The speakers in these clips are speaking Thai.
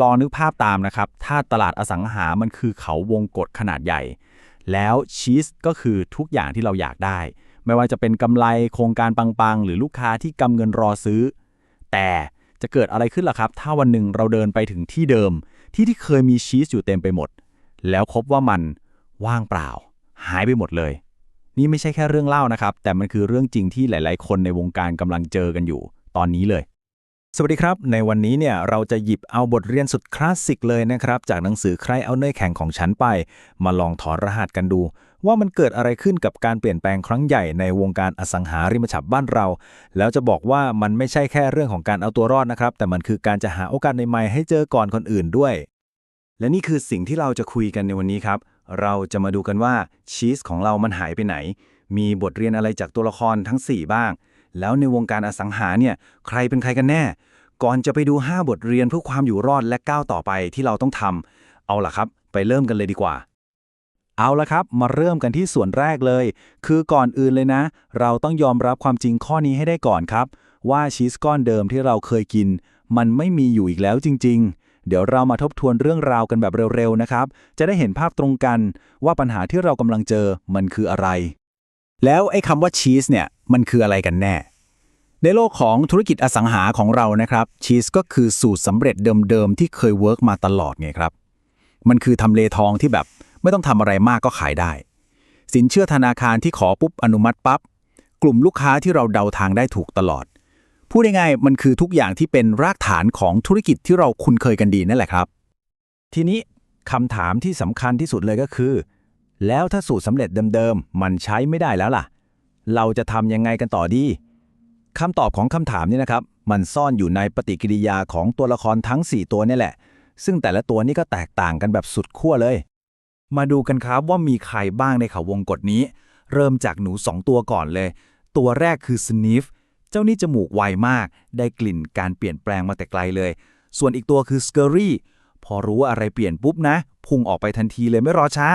ลองนึกภาพตามนะครับ ถ้าตลาดอสังหามันคือเขาวงกฏขนาดใหญ่ แล้วชีสก็คือทุกอย่างที่เราอยากได้ ไม่ว่าจะเป็นกำไรโครงการปังๆ หรือลูกค้าที่กำเงินรอซื้อ แต่จะเกิดอะไรขึ้นล่ะครับ ถ้าวันหนึ่งเราเดินไปถึงที่เดิม ที่ที่เคยมีชีสอยู่เต็มไปหมด แล้วพบว่ามันว่างเปล่า หายไปหมดเลย นี่ไม่ใช่แค่เรื่องเล่านะครับ แต่มันคือเรื่องจริงที่หลาย ๆ คนในวงการกำลังเจอกันอยู่ ตอนนี้เลย สวัสดีครับ ในวันนี้เนี่ยเราจะหยิบเอาบทเรียนสุดคลาสสิกเลยนะครับ จากหนังสือใครเอาเนยแข่งของฉันไป มาลองถอดรหัสกันดู ว่ามันเกิดอะไรขึ้นกับการเปลี่ยนแปลงครั้งใหญ่ในวงการอสังหาริมทรัพย์บ้านเรา แล้วจะบอกว่ามันไม่ใช่แค่เรื่องของการเอาตัวรอดนะครับ แต่มันคือการจะหาโอกาสใหม่ๆให้เจอก่อนคนอื่นด้วย และนี่คือสิ่งที่เราจะคุยกันในวันนี้ครับ เราจะมาดูกันว่าชีสของเรามันหายไปไหน มีบทเรียนอะไรจากตัวละครทั้ง 4 บ้าง แล้วในวงการอสังหาเนี่ยใครเป็นใครกันแน่ ก่อนจะไปดู 5 บทเรียนเพื่อความอยู่รอดและก้าวต่อไปที่เราต้องทำเอาล่ะครับ ไปเริ่มกันเลยดีกว่า เอาละครับ มาเริ่มกันที่ส่วนแรกเลย คือก่อนอื่นเลยนะ เราต้องยอมรับความจริงข้อนี้ให้ได้ก่อนครับ ว่าชีสก้อนเดิมที่เราเคยกิน มันไม่มีอยู่อีกแล้วจริง ๆเดี๋ยวเรามาทบทวนเรื่องราวกันแบบเร็วๆ นะครับ จะได้เห็นภาพตรงกันว่าปัญหาที่เรากำลังเจอมันคืออะไร แล้วไอ้คำว่าชีสเนี่ย มันคืออะไรกันแน่ ในโลกของธุรกิจอสังหาของเรานะครับชีสก็คือสูตรสำเร็จเดิมๆ ที่เคยเวิร์กมาตลอดไงครับ มันคือทำเลทองที่แบบไม่ต้องทำอะไรมากก็ขายได้ สินเชื่อธนาคารที่ขอปุ๊บอนุมัติปับ๊บกลุ่มลูกค้าที่เราเดาทางได้ถูกตลอด พูดง่ายๆมันคือทุกอย่างที่เป็นรากฐานของธุรกิจที่เราคุ้นเคยกันดีนั่นแหละครับ ทีนี้คำถามที่สำคัญที่สุดเลยก็คือ แล้วถ้าสูตรสำเร็จเดิมๆมันใช้ไม่ได้แล้วล่ะ เราจะทำยังไงกันต่อดี คำตอบของคำถามนี้นะครับ มันซ่อนอยู่ในปฏิกิริยาของตัวละครทั้ง 4 ตัวนี่แหละ ซึ่งแต่ละตัวนี่ก็แตกต่างกันแบบสุดขั้วเลย มาดูกันครับว่ามีใครบ้างในเขาวงกฏนี้ เริ่มจากหนู 2 ตัวก่อนเลย ตัวแรกคือสน f ฟเจ้านี่จมูกไวมาก ได้กลิ่นการเปลี่ยนแปลงมาแต่ไกลเลย ส่วนอีกตัวคือสเกอรี่พอรู้ว่าอะไรเปลี่ยนปุ๊บนะ พุ่งออกไปทันทีเลยไม่รอช้า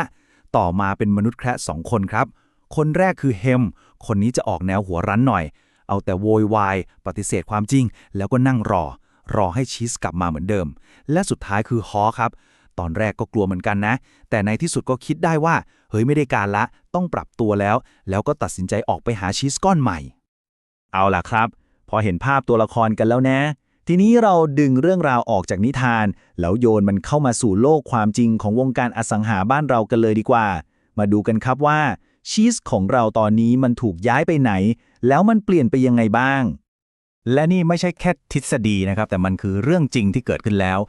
ต่อมาเป็นมนุษย์แคระสองคนครับ คนแรกคือเฮม คนนี้จะออกแนวหัวรั้นหน่อย เอาแต่โวยวาย ปฏิเสธความจริง แล้วก็นั่งรอ รอให้ชีสกลับมาเหมือนเดิม และสุดท้ายคือฮอครับ ตอนแรกก็กลัวเหมือนกันนะ แต่ในที่สุดก็คิดได้ว่า เฮ้ยไม่ได้การละ ต้องปรับตัวแล้ว แล้วก็ตัดสินใจออกไปหาชีสก้อนใหม่ เอาล่ะครับ พอเห็นภาพตัวละครกันแล้วนะ ทีนี้เราดึงเรื่องราวออกจากนิทาน แล้วโยนมันเข้ามาสู่โลกความจริงของวงการอสังหาบ้านเรากันเลยดีกว่า มาดูกันครับว่า ชีสของเราตอนนี้มันถูกย้ายไปไหน แล้วมันเปลี่ยนไปยังไงบ้าง และนี่ไม่ใช่แค่ทฤษฎีนะครับ แต่มันคือเรื่องจริงที่เกิดขึ้นแล้ว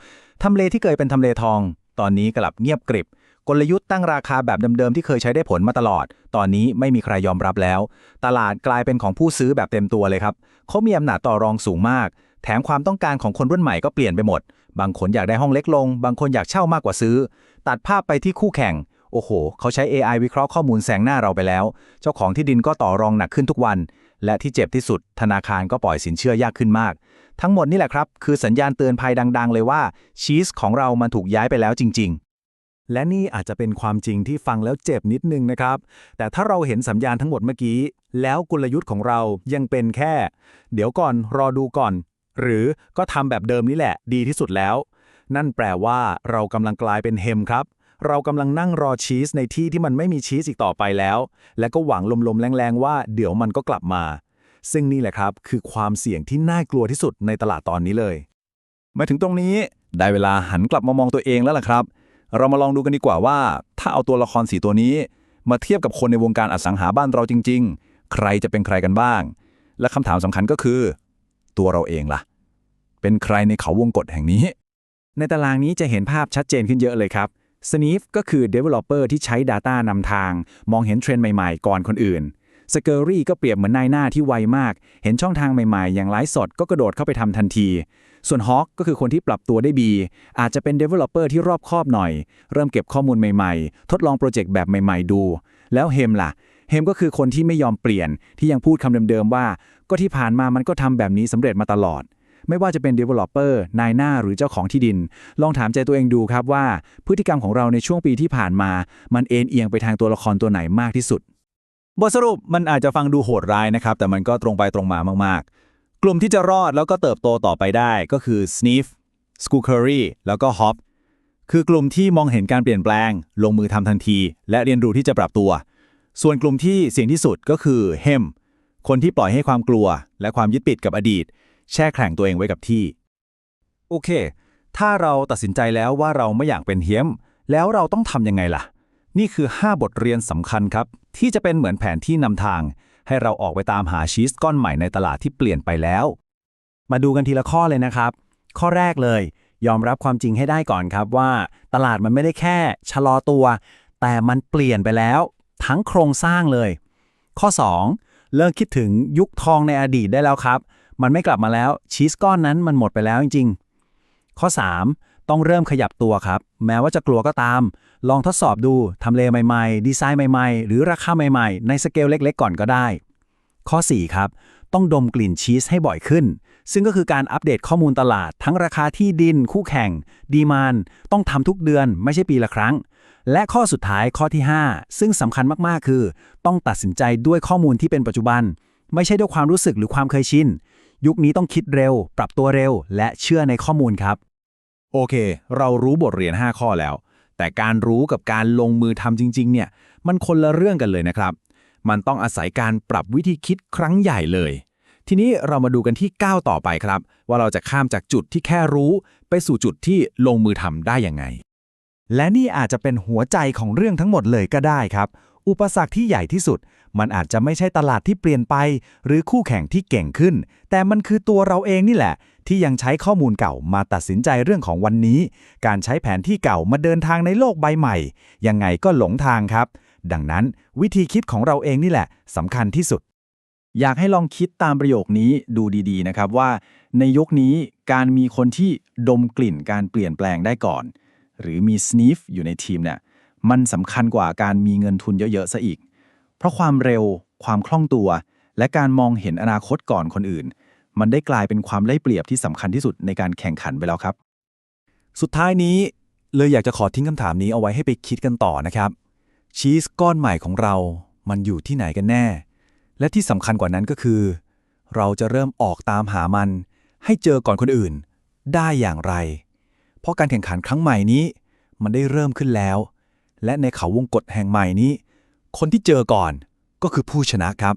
ทำเลที่เคยเป็นทำเลทอง ตอนนี้กลับเงียบกริบ กลยุทธ์ตั้งราคาแบบเดิมๆที่เคยใช้ได้ผลมาตลอด ตอนนี้ไม่มีใครยอมรับแล้ว ตลาดกลายเป็นของผู้ซื้อแบบเต็มตัวเลยครับเขามีอำนาจต่อรองสูงมาก แถมความต้องการของคนรุ่นใหม่ก็เปลี่ยนไปหมด บางคนอยากได้ห้องเล็กลง บางคนอยากเช่ามากกว่าซื้อ ตัดภาพไปที่คู่แข่ง โอ้โห เขาใช้ AI วิเคราะห์ข้อมูลแซงหน้าเราไปแล้ว เจ้าของที่ดินก็ต่อรองหนักขึ้นทุกวัน และที่เจ็บที่สุด ธนาคารก็ปล่อยสินเชื่อยากขึ้นมาก ทั้งหมดนี่แหละครับ คือสัญญาณเตือนภัยดัง ๆ เลยว่าชีสของเรามันถูกย้ายไปแล้วจริง ๆและนี่อาจจะเป็นความจริงที่ฟังแล้วเจ็บนิดนึงนะครับ แต่ถ้าเราเห็นสัญญาณทั้งหมดเมื่อกี้ แล้วกลยุทธ์ของเรายังเป็นแค่ เดี๋ยวก่อนรอดูก่อน หรือก็ทำแบบเดิมนี่แหละ ดีที่สุดแล้ว นั่นแปลว่าเรากำลังกลายเป็นเฮมครับ เรากำลังนั่งรอชีสในที่ที่มันไม่มีชีสอีกต่อไปแล้ว และก็หวังลมๆแรงๆว่าเดี๋ยวมันก็กลับมา ซึ่งนี่แหละครับ คือความเสี่ยงที่น่ากลัวที่สุดในตลาดตอนนี้เลย มาถึงตรงนี้ได้เวลาหันกลับมามองตัวเองแล้วล่ะครับ เรามาลองดูกันดีกว่าว่า ถ้าเอาตัวละครสีตัวนี้ มาเทียบกับคนในวงการอสังหาบ้านเราจริง ๆ ใครจะเป็นใครกันบ้าง และคำถามสำคัญก็คือ ตัวเราเองล่ะ เป็นใครในเขาวงกฏแห่งนี้ ในตารางนี้จะเห็นภาพชัดเจนขึ้นเยอะเลยครับ s n e e f ก็คือ Developer ที่ใช้ Data นำทาง มองเห็นเทรนด์ใหม่ๆ ก่อนคนอื่น s c u r r y ก็เปรียบเหมือนนายหน้าที่ไวมาก เห็นช่องทางใหม่ๆ อย่างไลฟ์สดก็กระโดดเข้าไปทำทันที ส่วน Hawk ก็คือคนที่ปรับตัวได้ดี อาจจะเป็น Developer ที่รอบคอบหน่อย เริ่มเก็บข้อมูลใหม่ๆ ทดลองโปรเจกต์แบบใหม่ๆ ดู แล้วเฮมล่ะ เฮมก็คือคนที่ไม่ยอมเปลี่ยน ที่ยังพูดคำเดิมๆว่า ก็ที่ผ่านมามันก็ทำแบบนี้สำเร็จมาตลอด ไม่ว่าจะเป็น Developer นายหน้าหรือเจ้าของที่ดิน ลองถามใจตัวเองดูครับว่า พฤติกรรมของเราในช่วงปีที่ผ่านมา มันเอ็นเอียงไปทางตัวละครตัวไหนมากที่สุด บทสรุปมันอาจจะฟังดูโหดร้ายนะครับ แต่มันก็ตรงไปตรงมามาก ๆ กลุ่มที่จะรอดแล้วก็เติบโตต่อไปได้ก็คือ Sniff สกูเคอรีแล้วก็ฮอปคือกลุ่มที่มองเห็นการเปลี่ยนแปลง ลงมือทำทันที และเรียนรู้ที่จะปรับตัว ส่วนกลุ่มที่เสี่ยงที่สุดก็คือเฮมคนที่ปล่อยให้ความกลัว และความยึดติดกับอดีต แช่แข็งตัวเองไว้กับที่ โอเค ถ้าเราตัดสินใจแล้วว่าเราไม่อยากเป็นเฮียม แล้วเราต้องทำยังไงล่ะ นี่คือ 5 บทเรียนสำคัญครับ ที่จะเป็นเหมือนแผนที่นำทาง ให้เราออกไปตามหาชีสก้อนใหม่ในตลาดที่เปลี่ยนไปแล้ว มาดูกันทีละข้อเลยนะครับ ข้อแรกเลย ยอมรับความจริงให้ได้ก่อนครับว่า ตลาดมันไม่ได้แค่ชะลอตัว แต่มันเปลี่ยนไปแล้ว ทั้งโครงสร้างเลย ข้อ 2 เลิกคิดถึงยุคทองในอดีตได้แล้วครับ มันไม่กลับมาแล้วชีสก้อนนั้นมันหมดไปแล้วจริง ๆ ข้อ 3 ต้องเริ่มขยับตัวครับ แม้ว่าจะกลัวก็ตาม ลองทดสอบดูทำเลใหม่ๆ ดีไซน์ใหม่ๆ หรือราคาใหม่ๆ ในสเกลเล็กๆ ก่อนก็ได้ ข้อ 4 ครับ ต้องดมกลิ่นชีสให้บ่อยขึ้น ซึ่งก็คือการอัปเดตข้อมูลตลาด ทั้งราคาที่ดิน คู่แข่ง ดีมานต้องทำทุกเดือน ไม่ใช่ปีละครั้งและข้อสุดท้ายข้อที่ 5 ซึ่งสำคัญมาก ๆ คือ ต้องตัดสินใจด้วยข้อมูลที่เป็นปัจจุบัน ไม่ใช่ด้วยความรู้สึกหรือความเคยชิน ยุคนี้ต้องคิดเร็ว ปรับตัวเร็ว และเชื่อในข้อมูลครับ โอเค เรารู้บทเรียน 5 ข้อแล้ว แต่การรู้กับการลงมือทำจริง ๆ เนี่ย มันคนละเรื่องกันเลยนะครับ มันต้องอาศัยการปรับวิธีคิดครั้งใหญ่เลย ทีนี้เรามาดูกันที่9ต่อไปครับ ว่าเราจะข้ามจากจุดที่แค่รู้ ไปสู่จุดที่ลงมือทำได้ยังไง และนี่อาจจะเป็นหัวใจของเรื่องทั้งหมดเลยก็ได้ครับ อุปสรรคที่ใหญ่ที่สุด มันอาจจะไม่ใช่ตลาดที่เปลี่ยนไป หรือคู่แข่งที่เก่งขึ้น แต่มันคือตัวเราเองนี่แหละ ที่ยังใช้ข้อมูลเก่ามาตัดสินใจเรื่องของวันนี้ การใช้แผนที่เก่ามาเดินทางในโลกใบใหม่ ยังไงก็หลงทางครับ ดังนั้นวิธีคิดของเราเองนี่แหละสำคัญที่สุด อยากให้ลองคิดตามประโยคนี้ดูดีๆนะครับว่า ในยุคนี้การมีคนที่ดมกลิ่นการเปลี่ยนแปลงได้ก่อน หรือมี sniff อยู่ในทีมเนี่ย มันสำคัญกว่าการมีเงินทุนเยอะๆซะอีก เพราะความเร็ว ความคล่องตัว และการมองเห็นอนาคตก่อนคนอื่น มันได้กลายเป็นความได้เปรียบที่สำคัญที่สุดในการแข่งขันไปแล้วครับ สุดท้ายนี้เลยอยากจะขอทิ้งคำถามนี้เอาไว้ให้ไปคิดกันต่อนะครับ ชีสก้อนใหม่ของเรา มันอยู่ที่ไหนกันแน่ และที่สำคัญกว่านั้นก็คือ เราจะเริ่มออกตามหามัน ให้เจอก่อนคนอื่น ได้อย่างไร เพราะการแข่งขันครั้งใหม่นี้ มันได้เริ่มขึ้นแล้ว และในเขาวงกฏแห่งใหม่นี้ คนที่เจอก่อนก็คือผู้ชนะครับ